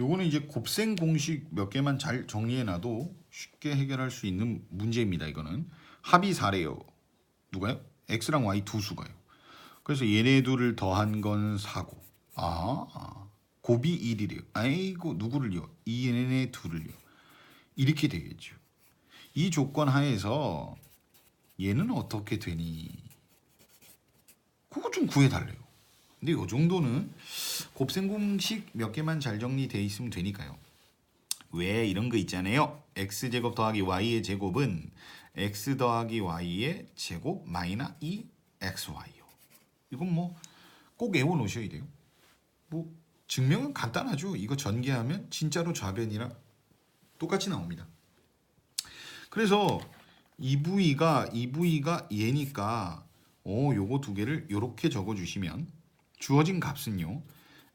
요거는 이제 곱셈 공식 몇 개만 잘 정리해놔도 쉽게 해결할 수 있는 문제입니다. 이거는 합이 4래요. 누가요? x랑 y 두 수가요. 그래서 얘네 둘을 더한 건 4고 아, 아. 곱이 1이래요. 아이고 누구를요? 이 얘네 둘을요. 이렇게 되겠죠. 이 조건 하에서 얘는 어떻게 되니? 그거 좀 구해달래요. 근데 요 정도는 곱셈 공식 몇 개만 잘 정리돼 있으면 되니까요. 왜 이런 거 있잖아요. x 제곱 더하기 y의 제곱은 x 더하기 y의 제곱 마이너 2 xy요. 이건 뭐 꼭 외워 놓으셔야 돼요. 뭐 증명은 간단하죠. 이거 전개하면 진짜로 좌변이랑 똑같이 나옵니다. 그래서 이 부위가 이 부위가 얘니까 어 요거 두 개를 요렇게 적어 주시면 주어진 값은요.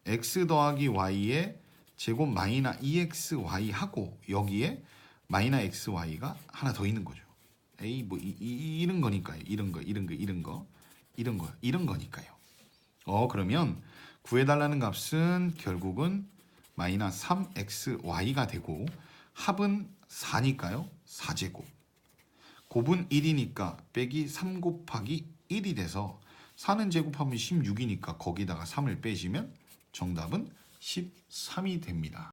x 더하기 y의 제곱 마이너 2xy 하고 여기에 마이너 xy가 하나 더 있는 거죠. 에이 뭐 이, 이, 이런 거니까요. 이런 거 이런 거 이런 거 이런 거 이런 거니까요. 어 그러면 구해달라는 값은 결국은 마이너 3xy가 되고 합은 4니까요. 4제곱. 곱은 1이니까 빼기 3 곱하기 1이 돼서 4는 제곱하면 16이니까 거기다가 3을 빼시면 정답은 13이 됩니다.